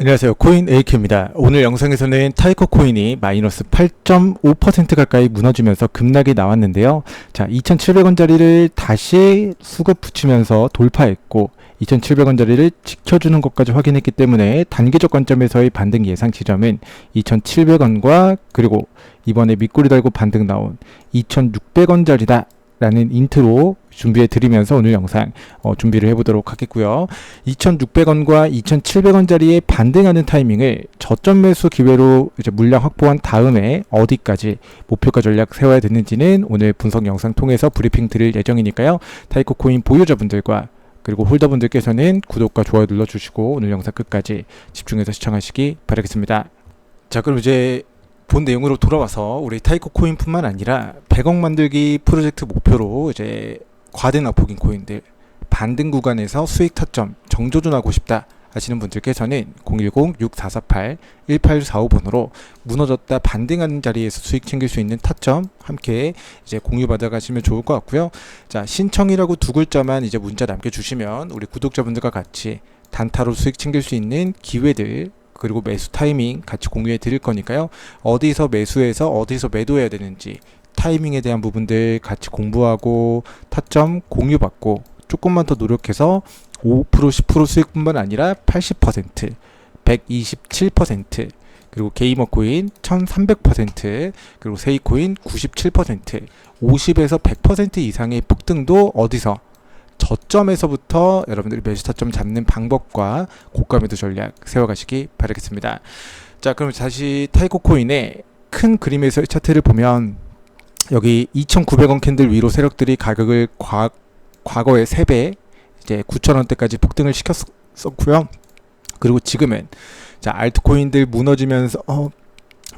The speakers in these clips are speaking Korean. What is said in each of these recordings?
안녕하세요. 코인 AK입니다. 오늘 영상에서는 타이코 코인이 마이너스 8.5% 가까이 무너지면서 급락이 나왔는데요. 자, 2,700원짜리를 다시 수급 붙이면서 돌파했고 2,700원짜리를 지켜주는 것까지 확인했기 때문에 단기적 관점에서의 반등 예상 지점은 2,700원과 그리고 이번에 밑꼬리 달고 반등 나온 2,600원짜리다. 라는 인트로 준비해 드리면서 오늘 영상 어, 준비를 해보도록 하겠고요. 2,600원과 2,700원짜리에 반등하는 타이밍을 저점 매수 기회로 이제 물량 확보한 다음에 어디까지 목표가 전략 세워야 되는지는 오늘 분석 영상 통해서 브리핑 드릴 예정이니까요. 타이코 코인 보유자분들과 그리고 홀더분들께서는 구독과 좋아요 눌러주시고 오늘 영상 끝까지 집중해서 시청하시기 바라겠습니다. 자 그럼 이제 본 내용으로 돌아와서 우리 타이코 코인뿐만 아니라 100억 만들기 프로젝트 목표로 이제 과대 납폭인 코인들 반등 구간에서 수익 타점 정조준하고 싶다 하시는 분들께서는 010-6448-1845번으로 무너졌다 반등하는 자리에서 수익 챙길 수 있는 타점 함께 이제 공유 받아 가시면 좋을 것 같고요. 자, 신청이라고 두 글자만 이제 문자 남겨 주시면 우리 구독자분들과 같이 단타로 수익 챙길 수 있는 기회들 그리고 매수 타이밍 같이 공유해 드릴 거니까요. 어디서 매수해서 어디서 매도해야 되는지 타이밍에 대한 부분들 같이 공부하고 타점 공유받고 조금만 더 노력해서 5% 10% 수익뿐만 아니라 80% 127% 그리고 게이머 코인 1300% 그리고 세이 코인 97% 50에서 100% 이상의 폭등도 어디서 저점에서부터 여러분들이 매수 타점 잡는 방법과 고가 매도 전략 세워가시기 바라겠습니다. 자, 그럼 다시 타이코 코인의 큰 그림에서의 차트를 보면 여기 2,900원 캔들 위로 세력들이 가격을 과, 과거의 3배 이제 9,000원대까지 폭등을 시켰었고요. 그리고 지금은 자, 알트코인들 무너지면서 어,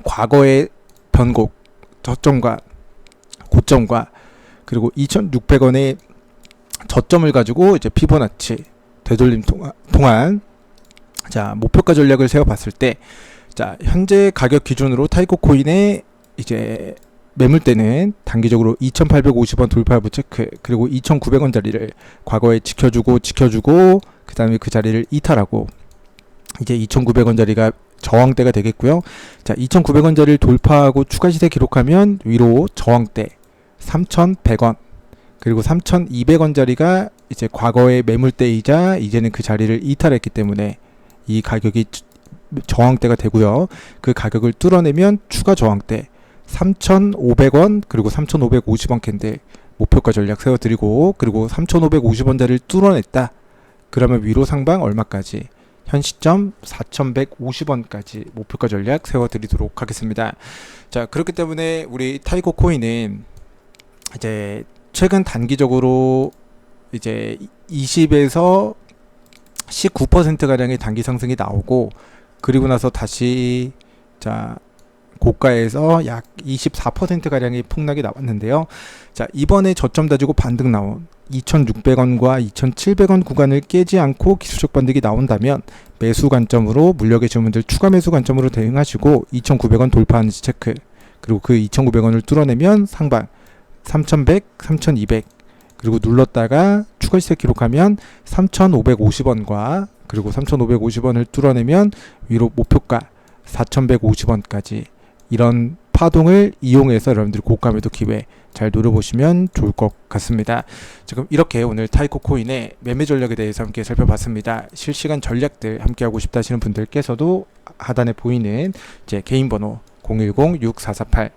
과거의 변곡 저점과 고점과 그리고 2,600원의 저점을 가지고 이제 피보나치 되돌림 동안 자 목표가 전략을 세워봤을 때 자 현재 가격 기준으로 타이코 코인의 이제 매물대는 단기적으로 2,850원 돌파부 체크 그리고 2,900원짜리를 과거에 지켜주고 지켜주고 그 다음에 그 자리를 이탈하고 이제 2,900원짜리가 저항대가 되겠고요. 자 2,900원짜리를 돌파하고 추가 시세 기록하면 위로 저항대 3,100원 그리고 3,200원짜리가 이제 과거의 매물대이자 이제는 그 자리를 이탈했기 때문에 이 가격이 저항대가 되고요. 그 가격을 뚫어내면 추가 저항대 3,500원 그리고 3,550원 캔들 목표가 전략 세워드리고 그리고 3,550원짜리를 뚫어냈다. 그러면 위로 상방 얼마까지? 현 시점 4,150원까지 목표가 전략 세워드리도록 하겠습니다. 자 그렇기 때문에 우리 타이거 코인은 이제 최근 단기적으로 이제 20에서 19% 가량의 단기 상승이 나오고 그리고 나서 다시 자 고가에서 약 24% 가량의 폭락이 나왔는데요. 자, 이번에 저점 다지고 반등 나온 2,600원과 2,700원 구간을 깨지 않고 기술적 반등이 나온다면 매수 관점으로 물력의 주문들 추가 매수 관점으로 대응하시고 2,900원 돌파하는지 체크. 그리고 그 2,900원을 뚫어내면 상방 3,100, 3,200 그리고 눌렀다가 추가 시세 기록하면 3,550원과 그리고 3,550원을 뚫어내면 위로 목표가 4,150원까지 이런 파동을 이용해서 여러분들이 고가 매도 기회 잘 노려보시면 좋을 것 같습니다. 지금 이렇게 오늘 타이코 코인의 매매 전략에 대해서 함께 살펴봤습니다. 실시간 전략들 함께 하고 싶다 하시는 분들께서도 하단에 보이는 제 개인 번호 010-6448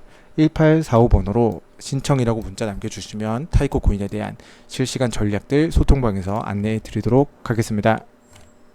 1845번으로 신청이라고 문자 남겨주시면 타이코 코인에 대한 실시간 전략들 소통방에서 안내해 드리도록 하겠습니다.